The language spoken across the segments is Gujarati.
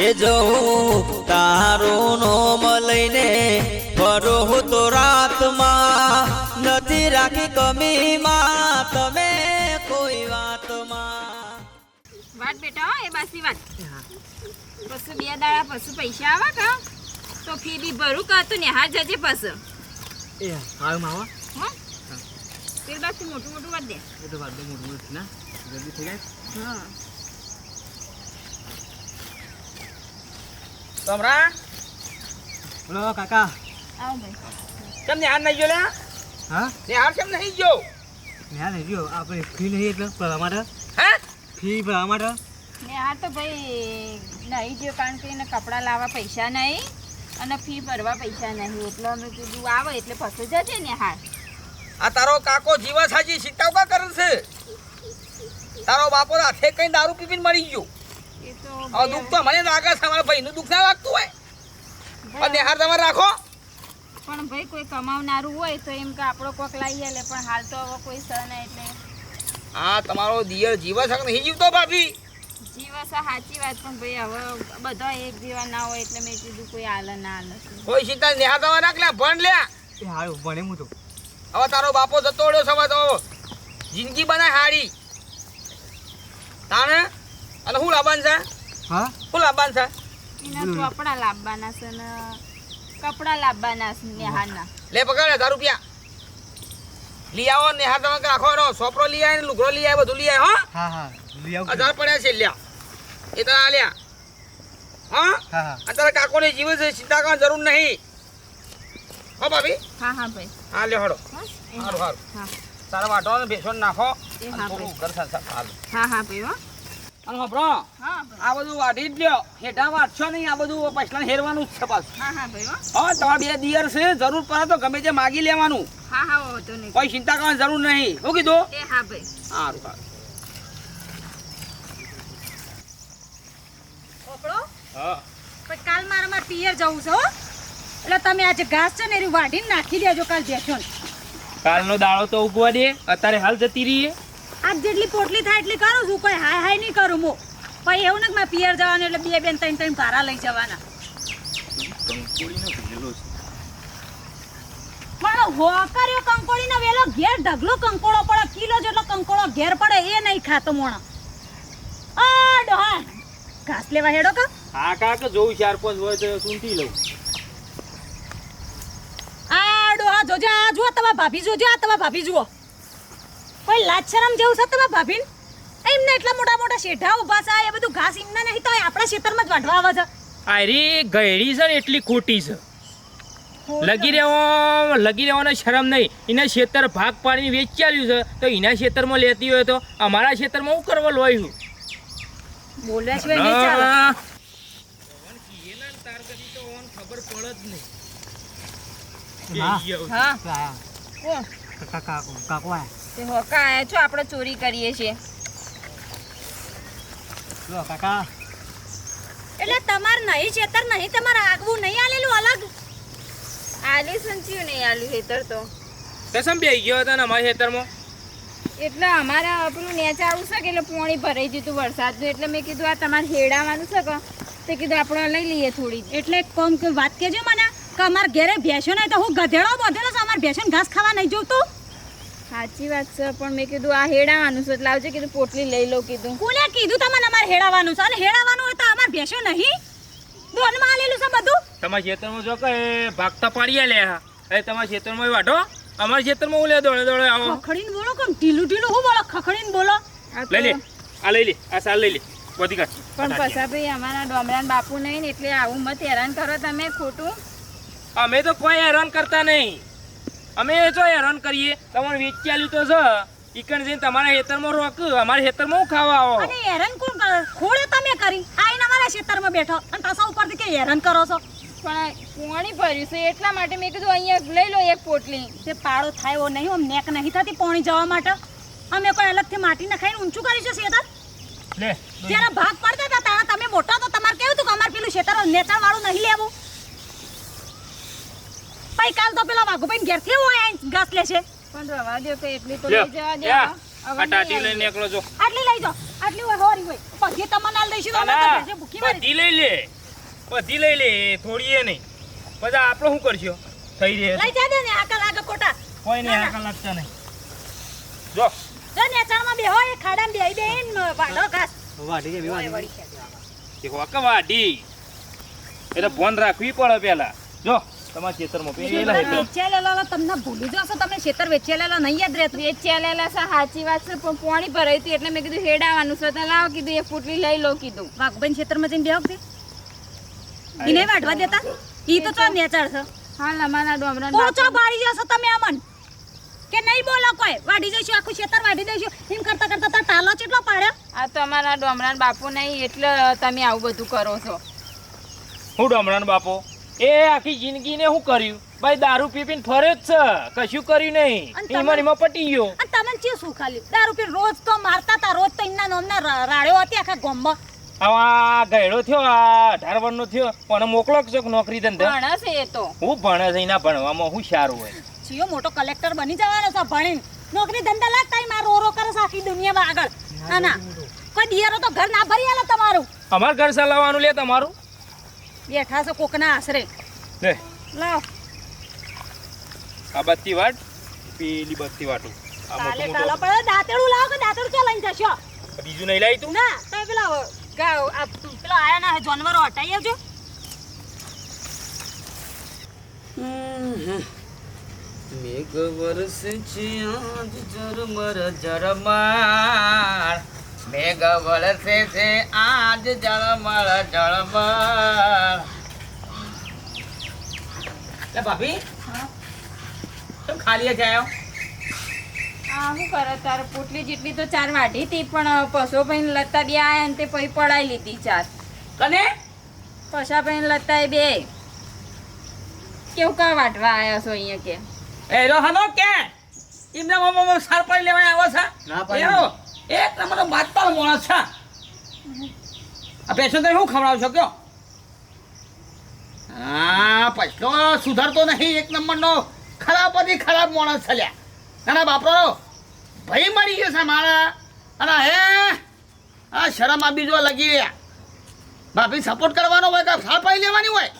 એ જવું તારું નોમ લઈને ફરો હું તો રાતમાં નથી રાખી કમીમાં. તમે કોઈ વાતમાં. વાત બેટા હો એ બાસી વાત. પશુ બે દાડા પશુ પૈસા આવા કા? તો ફી બી ભરું કા તો નેહાર જજે પશુ એ હાલ માવા હા. પેલ બાસી મોટું મોટું વાત દે. એ તો વાત મોટું મોટું ના. જલ્દી થઈ જાય. હા. તમરા બોલો કાકા. આવો ભાઈ. કેમ નિહાર નહીં ગયો લે હા? નિહાર કેમ નહીં ગયો? મેં નહીં રહ્યો આપણે ફી નહીં એટલે ભરવા માટે. હે? ફી ભરવા માટે. નેહાર તો ભાઈ નહીં ગયો કારણ કે એને કપડાં લાવવા પૈસા નહીં અને ફી ભરવા પૈસા નહીં. એટલે અમે કીધું આવે એટલે પશુ જજે નેહાર આ તારો કાકો જીવા સાજી સિતાવ કા કરે છે. તારો બાપો હાથે કઈ દારૂ પીવીને મરી ગયો. દુઃખ તો મને લાગે છે મારા ભાઈનું દુઃખ ના લાગતું હોય. પણ નિહાર તમારે રાખો. પણ ભાઈ કોઈ કમાવનારું હોય તો એમ કે આપણો કોક લાવીએ લે પણ હાલ તો હવે કોઈ સ નહીં એટલે. હા તમારો દિયર જીવે છે કે નહીં જીવતો ભાભી? જીવે છે સાચી વાત પણ ભાઈ હવે બધા એક જીવા ના હોય એટલે મેં કીધું કોઈ હાલ ના હાલ કોઈ સીતા નિહાર તમારે રાખ લે ભણ લે એ હારું ભણે હું તો. હવે તારો બાપો જતો રહ્યો સમય તો જિંદગી બનાય હારી. તાને અને શું લાવવાનું છે? હા? શું લાવવાનું છે? એના ચોપડા લાવવાના છે ને કપડા લાવવાના છે નેહારના લે પકડ હજાર રૂપિયા લઈ આવો નેહા તમે રાખો રહો સોપરો લઈ આવે ને લુગડો લઈ આવે બધું લઈ આવે હા. હા લઈ આવું હજાર પડ્યા છે લ્યા. એ તો આ લ્યા હા અત્યારે કાકોને જીવે છે ચિંતા કરવાની જરૂર નહીં. હો ભાભી? હા હા ભાઈ. હા લ્યો હડો સારું હા. સારું વાટો ને બેસો નાખો હા ઘર સારું હા હા ભાઈ હો. અને હોભળો આ બધું વાઢી જ લ્યો. હેઠા વાટશો નહીં આ બધું પછલા હેરવાનું જ છે પાછું. હા હા ભાઈ હા. તમારા બે દિયર છે જરૂર પડે તો ગમે તે માગી લેવાનું. હા હા વાંધો નહીં. કોઈ ચિંતા કરવાની જરૂર નહીં. શું કીધું? એ હા ભાઈ. સારું સારું. ઓપડો હા. પણ કાલ મારા મારે પિયર જવું છે એટલે તમે આજે ઘાસ છે ને એરી વાઢીને નાખી દેજો કાલ બેસો ને કાલનો દાળો તો ઉગવા દે. અત્યારે હાલ જતી રહીએ. આજ જેટલી પોટલી થાય એટલી કરું છું. કોઈ હાય હાય નહીં કરું મો પછી એવું ને કે મારે પિયર જવાનું એટલે બે બેન ત્રણ ત્રણ ભારા લઈ જવાના. પણ હો કર્યો કંકોડીનો વેલો ઘેર ઢગલો કંકોડો પડે કિલો જેટલો કંકોડો ઘેર પડે એ નહીં ખાતો મોણો. આ ડોહા. ઘાસ લેવા હેડો કા? હા કાક જોઉં ચાર પાંચ હોય તો સૂંટી લઉં. આ ડોહા જોજો આ જુઓ તમારા ભાભી જોજો આ તમારા ભાભી જુઓ. કોઈ લાજ જેવું છે તમે ભાભીન? એમને એટલા મોટા મોટા શેઢા ઊભા છે એ બધું ઘાસ એમને નહીં તો આપણા ખેતરમાં જ વાઢવા આવે છે. આરી ગયડી છે ને એટલી ખોટી છે. લગી રહેવો લગી રહેવાનો શરમ નહીં. એના ખેતર ભાગ પાડીને વેચી આલ્યું છે. તો એના ખેતરમાં લેતી હોય તો અમારા ખેતરમાં હું કરવા લોયું બોલ્યા સિવાય નહીં ચાલે. ખબર પડે જ નહીં હા. કાકા કાકો તે હોકા આયા છો આપણે ચોરી કરીએ છીએ. લો કાકા એટલે તમારે નહીં ચેતર નહીં તમારે આગવું નહીં આલેલું અલગ? આલી સંચ્યું નહીં આલ્યું હેતર તો. કસમ બે ગયો હતો ને અમારા હેતરમાં? એટલે અમારા આપણું નેચાળું છે કે એટલે પોણી ભરાઈ જતું વરસાદનું. એટલે મેં કીધું આ તમારે હેડાવાનું છે કે? તે કીધું આપણે લઈ લઈએ થોડી. એટલે કોમ કે વાત કેજો મને કે અમારા ઘેરે ભેંસો નહીં તો હું ગધેડો બધેલો છે અમારે ભેંસોને ઘાસ ખાવા નહીં જોતું? સાચી વાત છે પણ મેં કીધું આ હેડાવાનું છે એટલે આવજે કીધું પોટલી લઈ લઉં કીધું. કોને કીધું તમને અમારે હેડાવાનું છે? અને હેડાવાનું હોય તો અમારે ભેસો નહીં? દોનમાં આલેલું છે બધું? તમારા ખેતરમાં જો કે ભાગતા પાડીએ લે એ તમારા ખેતરમાં વાઢો. અમારા ખેતરમાં હું લે દોડે દોડે આવો. ખખડીને બોલો કોમ ઢીલું ઢીલું હું બોલો? ખખડીને બોલો. લઈ લે. આ લઈ લે. આ સાલ લઈ લે. બધી કાઢ. પણ પસા ભાઈ અમારા ડોમરાન બાપુ નહીં ને એટલે આવું મત હેરાન કરો તમે ખોટું. અમે તો કોઈ હેરાન કરતા નહીં. અમે જો હેરાન કરીએ તમારે વેચ્યા તો છે. ઈકણ જઈને તમારા ખેતરમાં રોક અમારા ખેતરમાં હું ખાવા આવો? અને હેરાન કોણ કરે? ખોળે તમે કરી. આઈને અમારા ખેતરમાં બેઠો. અને પાછા ઉપરથી કે હેરાન કરો છો. પણ પાણી ભર્યું છે એટલા માટે મેં કીધું અહીંયા લઈ લો એક પોટલી. તે પાળો થાય એવો નહીં આમ નેક નહીં થતી પોણી જવા માટે. અમે કોઈ અલગથી માટી નખાઈને ઊંચું કરીશું શેતર લે જ્યારે ભાગ પડતા હતા ત્યારે તમે મોટા તો તમારે કેવું હતું કે અમારે પેલું શેતર નેચાણ વાળું નહીં લેવું? પછી કાલ તો પેલા વાઘુભાઈ ઘેરથી એવું આયા ઘાસ લેશે પણ રવા દે તો એટલી તો લઈ જવા દે ટાટી લઈને એકલો જો. આટલી લઈ જો આટલી હોય હોરી હોય. પછી તમને આલ દઈશું તો અમે તો ભૂખી મારી બધી લઈ લે. બધી લઈ લે થોડી એ નહીં. બધા આપણો શું કરશો? થઈ રહે. લઈ જા દે ને આકલ આગળ કોટા કોઈ નહીં આકલ લાગતા નહીં. જો. જો ને ચારમાં બે હોય ખાડામાં બેહી બે ને વાડો ઘાસ. વાડી જે હોય વળી. એ હોક વાડી એટલે ફોન રાખવી પડે પેલા. જો. તમારા ખેતરમાં હેઠળ. વેચેલેલા તમને ભૂલી જશો તમે ખેતર વેચેલેલા નહીં યાદ રહેતું. વેચ્યા છે સાચી વાત છે પણ પાણી ભરાયું હતું એટલે મેં કીધું હેડાવાનું છે તો લાવો કીધું એ ફૂટલી લઈ લો કીધું. વાઘભાઈ ખેતરમાં જઈને બેહો કે ઈ નહીં વાઢવા દેતા? ઈ તો ચો નેચાડ છે. હાલ અમારા ડોમરા પોચો બાળી જશો તમે અમન? કે નહીં બોલો કોઈ? વાઢી જઈશું આખું ખેતર વાઢી દઈશું. એમ કરતા કરતા તાર ટાલો ચેટલો પાડ્યો? આ તો અમારા ડોમરાન બાપુ નહીં એટલે તમે આવું બધું કરો છો. હું ડોમરાન બાપો? એ આખી જિંદગીને શું કર્યું? ભાઈ દારૂ પી પીને ફરે જ છે. કશું કર્યું નહીં. એમાં એમાં પટી ગયો. અને તમે ચી શું ખાલી? દારૂ પી રોજ તો મારતા હતા રોજ તો એમના નોમના રાડ્યો હતી આખા ગોમમાં. આવા ગયડો થયો આ અઢાર વર્ષનો થયો. પણ મોકલો છો નોકરી ધંધા? ભણે છે એ તો. હું ભણે છે એના ભણવામાં હું સારું હોય. જીઓ મોટો કલેક્ટર બની જવાનો છે ભણીને. નોકરી ધંધા લાગતા માર રો રો કરે છે આખી દુનિયામાં આગળ. ના ના. કોઈ દિયારો તો ઘર ના ભરી આલે તમારું. અમાર ઘર ચલાવવાનું લે તમારું? બેઠા છે કોકના આશરે. લે. લાવ. આ બત્તી વાટ પેલી બત્તી વાટું. આ કાલે મોટું મોટું પડે દાંતેડું લાવ કે દાંતેડું ચો લઈને જશો? બીજું નહીં લાવી તું. ના તમે પેલા ગાવ આ પેલા આયા ના જાનવરો હટાઈ આવજો. મેઘ વર્ષ છે આજ ઝરમર ઝરમાર મેઘ વળસે છે આજ જળમળ જળમળ લે ભાભી કેમ ખાલી જ આવ્યો આ શું કરે તારે? પોટલી જેટલી તો ચાર વાઢી હતી પણ પશો ભાઈ લતા બે આયા ને તે પછી પડાઈ લીધી ચાર. કને? પશા ભાઈ લતા બે. કેવું કા વાટવા આવ્યા છો અહીંયા કે? એ રો હનો કે? એમને મમ્મા સાર પડી લેવા આવો છે. ના પાડી. એક નંબરનો બાતપાળ માણસ છે. આ પેશન તમે શું ખવડાવશો કયો? હા પછલો સુધરતો નહીં એક નંબરનો. ખરાબ પછી ખરાબ માણસ છે લ્યા. નાના બાપરો ભાઈ મળી ગયો છે મારા. અને હે આ શરમ આ બીજો લગી રહ્યા. ભાભી સપોર્ટ કરવાનો હોય કે સાર પાડી લેવાની હોય?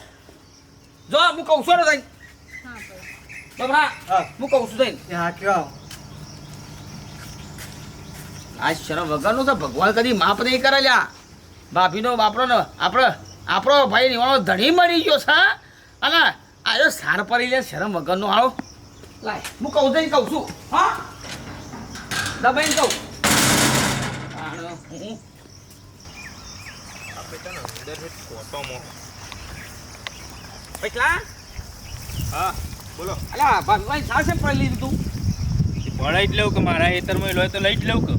જો હું કહું છું ને તઈ. બબરા હા. હું કહું છું તઈ. હા કયો. આ શરમ વગરનું તો ભગવાન કદી માફ નહીં કરે લ્યા ભાભીનો બાપરો ને આપણો આપણો ભાઈ નિવાળો ધણી મળી ગયો છે અને આયો સાર પડી લે શરમ વગરનો આવો લાય. હું કહું છું કહું છું હા? દબાઈને કહું. હું. હા બોલો. અલા સાર છે પડી લીધું તું. ભણાઈ જ લઉં કે મારા ખેતરમાં લોહી તો લઈ જ લઉં કે?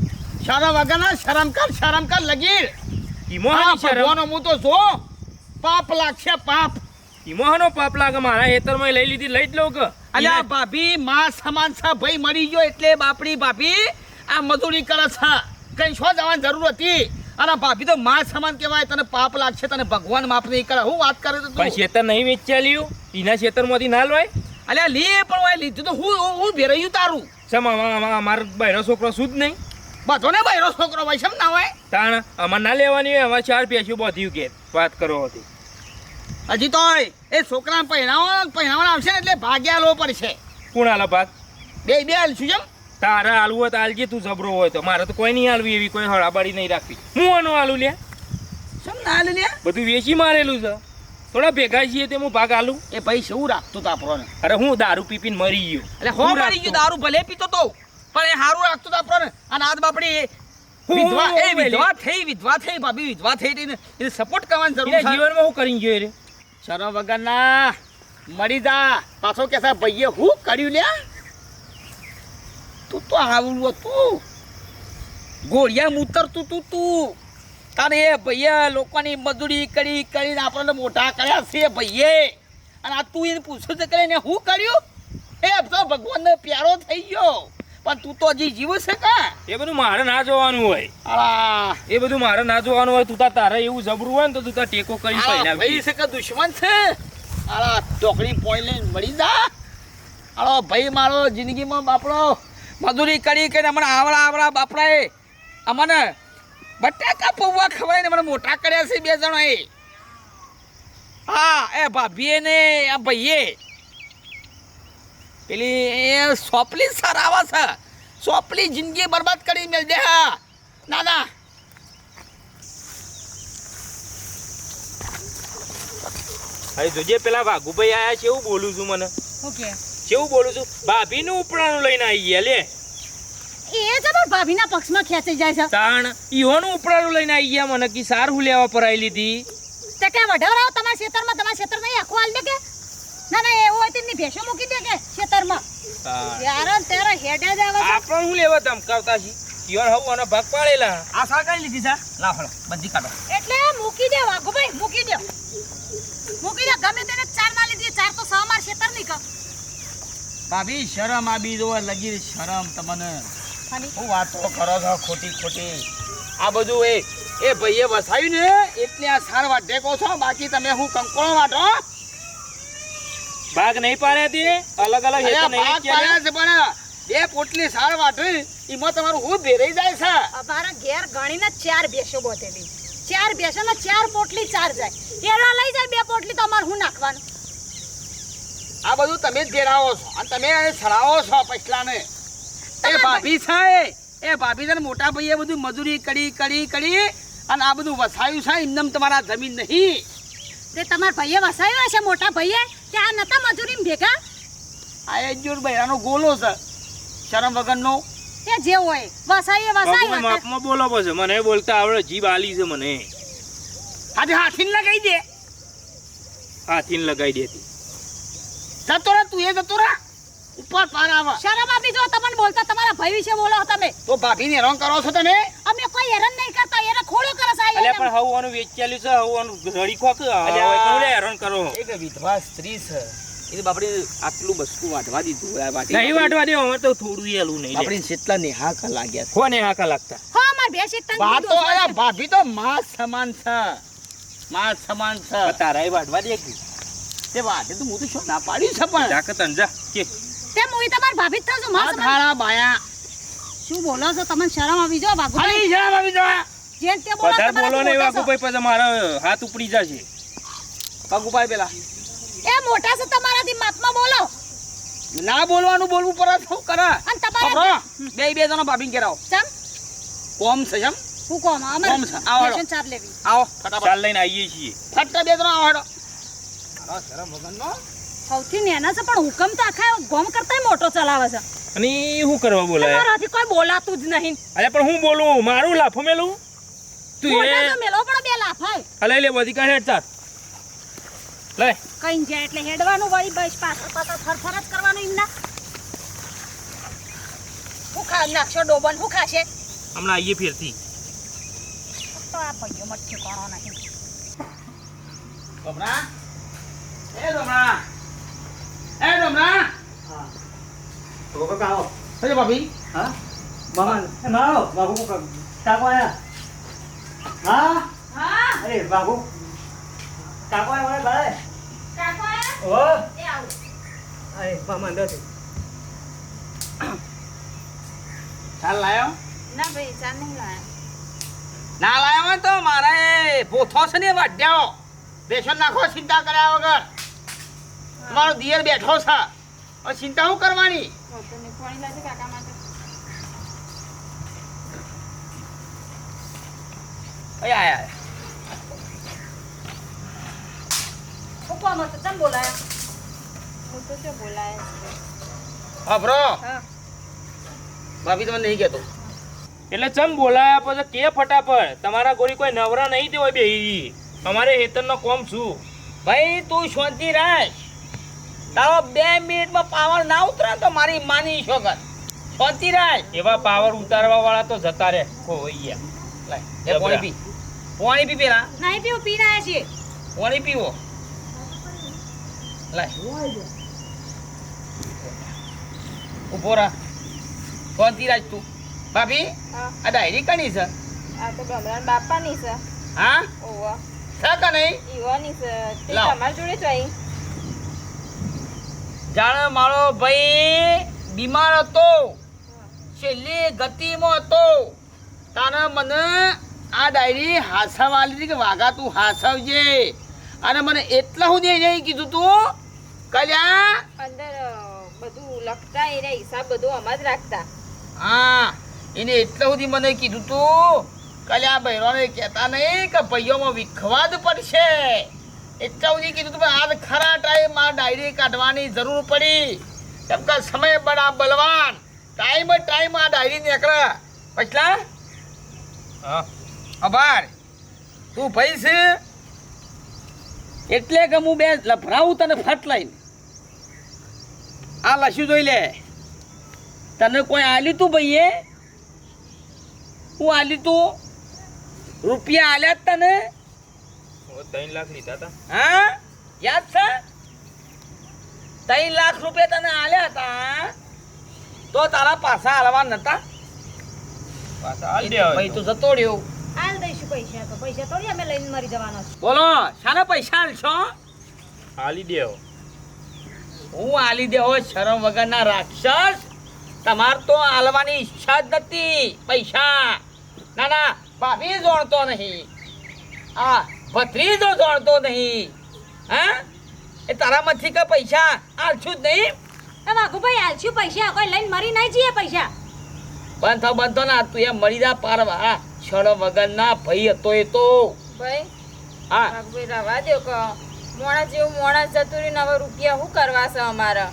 શરમ વગરના શરમ કર શરમ કર લગીર. ઈમોહાની આ શરમ? ભગવાનો હું તો જો પાપ લાગશે પાપ. ઈમોહાનો પાપ લાગે મારા ખેતરમાં લઈ લીધી લઈ જ લઉં કે? અલ્યા ભાભી માં સમાન છે ભાઈ મરી ગયો એટલે બાપડી ભાભી આ મજૂરી કરે છે. કઈ શો જવાની જરૂર હતી? અરે ભાભી તો માં સમાન કહેવાય તને પાપ લાગશે તને ભગવાન માફ નહીં કરે. હું વાત કરે તો પણ શેતર ખેતર નહીં વેચ્યા લ્યું? એના ખેતરમાંથી ના લોય અલ્યા લે પણ લીધું તો હું હું- ભેરાયું તારું. સમ અમારો બહેરો છોકરો શું જ નહીં? બધો ને બૈરો છોકરો ભાઈ શેમ ના હોય? તાણ અમાર ના લેવાની હોય અમારે ચાર પેશું બોધ્યું કે વાત કરો હતી. હજી તો એ છોકરાને પહેરાવા પહેરાવા આવશે ને એટલે ભાગ્યા લો પડશે. કોણ આલા ભાગ? બે બે હાલશું જેમ. તારા આલુ હોય તો આલજે તું જબરો હોય તો. મારે તો કોઈ નહીં હાલવી એવી કોઈ હળાબાડી નહીં રાખવી. હું આનું આલું લે શું ના લે બધું વેચી મારેલું છે. થોડા ભેગા છીએ તે હું ભાગ આલું એ ભાઈ શું રાખતો તો આપણને અરે હું દારૂ પીપીને મરી ગયો. એટલે હું મરી ગયું દારૂ ભલે પીતો તો. પણ એ સારું રાખતો તો આપણને અને આજ બાપડી વિધવા એ વિધવા થઈ વિધવા થઈ ભાભી વિધવા થઈ એને એને સપોર્ટ કરવાની જરૂર છે. જીવનમાં હું કરી ગયો રે. શરમ વગરના મરી જા. પાછો કે સાહેબ ભાઈએ હું કર્યું લ્યા? તું તો આવું હતું ગોળિયા ઉતરતું તું તું. તારે એ ભૈયા લોકોની મજૂરી કરી કરીને આપણને મોટા કર્યા છે ભૈયે અને આ તું એને પૂછું છે કરીને હું કર્યું? એ તો ભગવાનનો પ્યારો થઈ ગયો. પણ તું તો હજી જીવ છે કા? એ બધું મારે ના જોવાનું હોય. એ બધું મારે ના જોવાનું હોય તું તાર તારે એવું જબરું હોય ને તો તું તાર ટેકો કરી ભાઈ છે કે દુશ્મન છે? આલા ટોકડી પોઈ લઈને મળી જા. આલો ભાઈ મારો જિંદગીમાં બાપડો મજૂરી કરી કરીને અમને આવડા આવડા બાપડાએ અમને બટાકા પૌવા ખવાય ને મને મોટા કર્યા છે બે જણા એ હા એ ભાભીએ ને આ ભાઈએ. પેલી એ સોપલી સર આવા છે. સોપલી જિંદગી બરબાદ કરી મેલ દે હા. ના ના હવે જોજે પેલા વાઘુભાઈ આયા છે એવું બોલું છું મને. ઓકે કેવું બોલું છું? ભાભીનું ઉપરાણું લઈને આવી ગયા લે. એ જબર ભાભીના પક્ષમાં ખેંચી જાય છે. તાણ ઈઓનું ઉપરાણું લઈને આવી ગયા મને કે સાર હું લેવા પર આવી લીધી. તે કે વઢવરાવ તમારા ખેતરમાં તમારા ક્ષેત્ર નહીં આખું હાલ દે કે? ના ના એવું હોય તેમની ભેસો મૂકી દે કે? ખેતરમાં ત્યારે ત્યારે હેડે જ આવે આપણે હું લેવા ધમકાવતા છી? ઈવન હવ અને ભાગ પાડેલા. આ સાર કઈ લીધી છે? લાવ હળો બધી કાઢો. એટલે મૂકી દે વાઘુભાઈ મૂકી દે. મૂકી દે ગમે તેને ચાર ના લીધી ચાર તો સહ માર ખેતર નહીં કર ભાભી શરમ આવી દો લગી શરમ તમને. હું વાતો કરો છો ખોટી ખોટી? આ બધું એ એ ભાઈએ વસાવ્યું ને એટલે આ સાર વાટે કહો છો બાકી તમે હું કંકોળો વાટો ભાગ નહીં પાડ્યા તે? અલગ અલગ હેતુ નહીં પાડ્યા છે પણ બે પોટલી સાળ વાટવી એમાં તમારું હું ભેરાઈ જાય છે? અમારા ઘેર ગણીને ચાર ભેંસો બોતેલી ચાર ભેંસો ને ચાર પોટલી ચાર જાય. એના લઈ જાય બે પોટલી તમારે અમારે હું નાખવાનું? આ બધું તમે જ ઘેરાવો છો. અને તમે સડાવો છો પછલાને. એ ભાભી છે એ. એ ભાભી છે મોટા ભાઈએ બધું મજૂરી કરી કરી કરી અને આ બધું વસાયું છે એમને તમારા જમીન નહીં. તે તમારા ભાઈએ વસાવ્યા છે મોટા ભાઈએ? કે આ નતા મજૂરી ભેગા? આ એ જોર બૈરાનો ગોલો છે શરમ વગરનો. એ જે હોય વસાઈએ વસાઈએ માપમાં બોલો પછી મને બોલતા આવડે જીભ આલી છે મને. આજે હાથીન લગાઈ દે. હાથીન લગાઈ દેતી. જતો રે તું એ જતો રે ઉપર પારાવા શરમ આપી જો તમને બોલતા તમારા ભાઈ વિશે બોલો તમે. તો ભાભીને હેરાન કરો છો તમે? અમે કોઈ હેરાન નહીં કરતા એને ખોડો કરે છે એટલે. પણ હવાનું વેચાલ્યું છે હવાનું રડી ખોક. અલ્યા. કેવડે હેરાન કરો. એક વિધવા સ્ત્રી છે. એ બાપડી આટલું બસકું વાટવા દીધું આ વાટી નહીં વાટવા દે અમે તો થોડું એલું નહીં. બાપડીને કેટલા નેહાકા લાગ્યા કોને હાકા લાગતા? હા માર ભેંસ ટંકી વાતો આ ભાભી તો માં સમાન છે. માં સમાન છે. તારા વાટવા દે કે? તે વાટે તો હું તો શું ના પાડી છે પણ. જાકે તન જા કે. તે મુઈ તમાર ભાભી જ થાવ છું માં આ સમાન. થાળા બાયા. શું બોલો છો? તમને શરમ આવી જો બાગુ ખાલી શરમ આવી જો જેમ તે બોલો વધારે બોલો ને બાગુ ભાઈ પછી મારો હાથ ઉપડી જશે. ભાઈ પેલા. એ મોટા છે તમારાથી માપમાં બોલો. ના બોલવાનું બોલવું પડે શું કરે અને તમારા બે બે જણો ભાભી ને આવો. ચમ? કોમ છે ચમ? હું કોમ અમે કોમ છે, આવો. ચાર લેવી. આવો ફટાફટ. ચાલ લઈને આવીએ છીએ. ફટ બે જણો આવો શરમ વગરનો. સૌથી નેના છે પણ હુકમ તો આખા ગોમ કરતા મોટો ચલાવે છે. અને શું કરવા બોલાય મારાથી કોઈ બોલાતું જ નહીં. અરે પણ હું બોલું? મારું લાફો મેલું? તું એ મેલો પણ બે લાફાય અલે લે બધી કાઢ હેડ લે કઈ જાય એટલે હેડવાનું વળી બસ પાછળ પાછળ ફરફર જ કરવાનું એમના. હું ખા નાખશો ડોબન હું ખાશે? હમણાં આઈએ ફેરથી. તો આ પૈયો મઠ્ઠે કરો નહીં. ડોમરા એ ડોમરા એ ડોમરા તો કાકા આવો હજે ભાભી હા મામા એ મારો બાબુ કો કાકો આયા હા હા અરે બાબુ કાકો આયા ઓય ભાઈ કાકો આયા? ઓ એ આવું અરે મામા અંદર છે ચાલ લાયો ના ભાઈ ચા નહીં લાયા ના લાયો હોય તો મારે પોથો છે ને વાઢ્યાઓ બેસન નાખો ચિંતા કર્યા વગર તમારો દિયર બેઠો છે. હવે ચિંતા શું કરવાની? તો ભાભી તમને નહીં કેતો એટલે ચમ બોલાયા પછી કે ફટાફટ? તમારા ગોરી કોઈ નવરા નહીં હોય બે અમારે હેતરનો કોમ છું. ભાઈ તું શાંતિ રાખ. તારો બે મિનિટમાં પાવર ના ઉતરે તો મારી માની શોગત શાંતિ રાય એવા પાવર ઉતારવા વાળા તો જતા રે લાય, એ પાણી પી. પાણી પી પેલા. નહીં પીવું પી રહ્યા છે. પાણી પીવો. લાય. ઊભો રા શાંતિ રાખ તું. ભાભી આ ડાયરી કણી છે? આ તો ગમરાન બાપાની છે. હા? ઓવા. કે નહીં? ઈવાની છે. તે તમારા જોડે જ આવી જાણે મારો ભાઈ બીમાર હતો. છેલ્લી ગતિમાં હતો. તાને મને આ ડાયરી હાસાવા લીધી કે વાઘા તું હાસવજે અને મને એટલા સુધી નહીં કીધું તું. કલ્યા? અંદર બધું લખતા એના હિસાબ બધું આમાં જ રાખતા. હા એને એટલા સુધી મને કીધું તું. કલ્યા બહેરોને કહેતા નહીં કે ભાઈઓમાં વિખવાદ પડશે. એટલા સુધી કીધું તું આજ ખરા ટાઈમ આ ડાયરી કાઢવાની જરૂર પડી. કેમ કે સમય બડા બલવાન. ટાઈમ ટાઈમ આ ડાયરી નીકળે. પછલા? આભાર તું ભાઈ છે? એટલે કે હું બે લફરાવું તને ફટ લઈને. આ લસ્યું જોઈ લે. તને કોઈ આલ્યું તું ભાઈએ? હું આલ્યું તું? રૂપિયા આલ્યા જ તને? ત્રણ લાખ લીધા હતા હા? યાદ છે? ત્રણ લાખ રૂપિયા તને આલ્યા હતા તો તારા પાછા હાલવા નતા? પાછા હાલ ભાઈ તું. જતો રહ્યો હાલ દઈશું પૈસા તો. પૈસા થોડી અમે લઈને મરી જવાના છે બોલો શાના પૈસા આલશો? હાલી દેવો. હું આલી દેવો શરમ વગરના રાક્ષસ. તમાર તો આલવાની ઈચ્છા જ નથી. પૈસા. ના ના ભાભી જોણતો નહીં. આ ભત્રીજો દોડતો નહીં. હા? એ તારામાંથી કે પૈસા આલશું જ નહીં? એ વાઘુભાઈ હાલશું પૈસા. કોઈ લઈને મરી નહીં જઈએ પૈસા. બંધ બંધો ના. તું એ મરી જા પારવા. વગર વગરના ભાઈ હતો એ તો. ભાઈ હા. વાઘુભાઈ રવા દો કે મોણા જેવું મોણા જતું રહીને હવે રૂપિયા શું કરવા છે અમારે?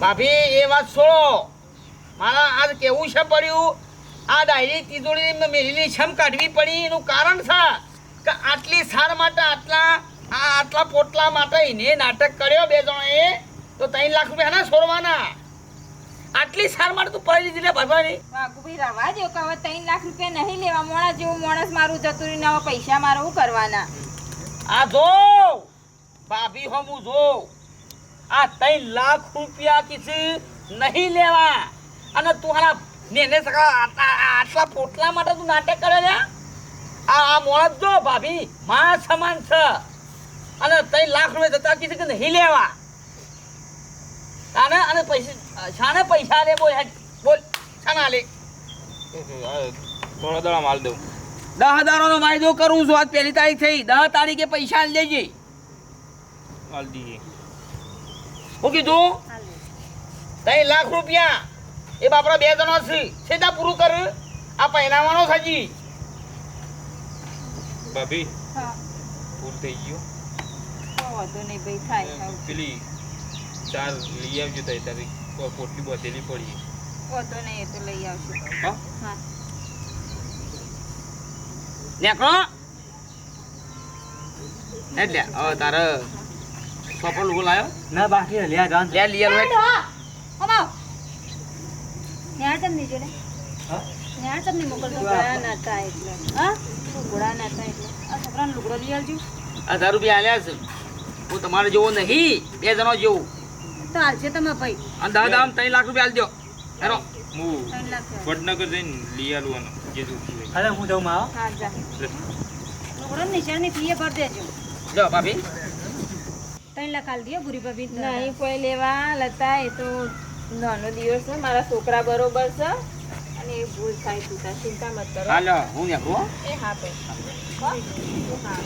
ભાભી એ વાત છોડો. મારા આજ કેવું છે પડ્યું? આ ડાયરી તિજોરી મેળીની છમ કાઢવી પડી. એનું કારણ છે. કે આટલી સાર માટે આટલા આ આટલા પોટલા માટે એને નાટક કર્યો બે જણોએ? તો ત્રણ લાખ રૂપિયા ના છોડવાના. આટલી સાર માટે તું પડી દીધી ભરવાની. ભાગભાઈ રવા દો કે હવે ત્રણ લાખ રૂપિયા નહીં લેવા. મોણા જેવું માણસ મારું જતું રહીને હવે પૈસા મારે શું કરવાના? આ જો ભાભી હમું જો. આ ત્રણ લાખ રૂપિયા કિસી નહીં લેવા. અને તું હારા ને સકા આટલા પોટલા માટે તું નાટક કરે છે આ આ મોણસ જો ભાભી મા સમાન છે. અને ત્રણ લાખ રૂપિયા જતા કીધું કે નહીં લેવા. તાને અને પૈસા શાને પૈસા લે બોલ બોલ શાના લે થોડા દાડા માલ દઉં. દસ હજારોનો વાયદો કરું છું આજ પહેલી તારીખ થઈ. દહ તારીખે પૈસા લેજે માલ દીજે. હું કીધું? ત્રણ લાખ રૂપિયા. એ બાપરા બે જણો છે. સીધા પૂરું કર. આ પહેરાવાનો સાજી ભાભી હા. ફૂલ થઈ ગયું વાંધો નહીં ભાઈ થાય થાય. પેલી ચાર લઈ આવજો તારી તારી પોટલી બધેલી પડી. વાંધો નહીં એ તો લઈ આવશું. હા? હા. એટલે હવે તારે સોપર લુગો લાયો. ના બાકી લ્યા ગાન લે લીયર હોય અમાવ ન્યાર તમને જોડે? હા? ન્યાર તમને મોકલતો? લુગડા નતા એટલે. હા? લુગડા નતા એટલે. આ છોકરાને લુગડો લઈ આવજો. હજાર રૂપિયા આલ્યા છે. હું તમારે જેવો નહીં. બે જણો જેવું તો હાલશે તમે ભાઈ. અને દસ દામ ત્રણ લાખ રૂપિયા આલજો. હેરો. હું ત્રણ લાખ થયા. વડનગર જઈને લઈ આલવાનું જે જોતું અરે હું જાઉં માં હા. જા. લુગડો નિશાળની ફીએ ભરી દેજો. જો ભાભી. ત્રણ લાખ હાલ દો ભૂરી ભાભી. નહીં કોઈ લેવા લતા એ તો નાનો દિવસ છે મારા છોકરા બરોબર છે. અને એ ભૂલ થાય તું ચિંતા મત કરો. હાલો હું એ હા ભાઈ હા.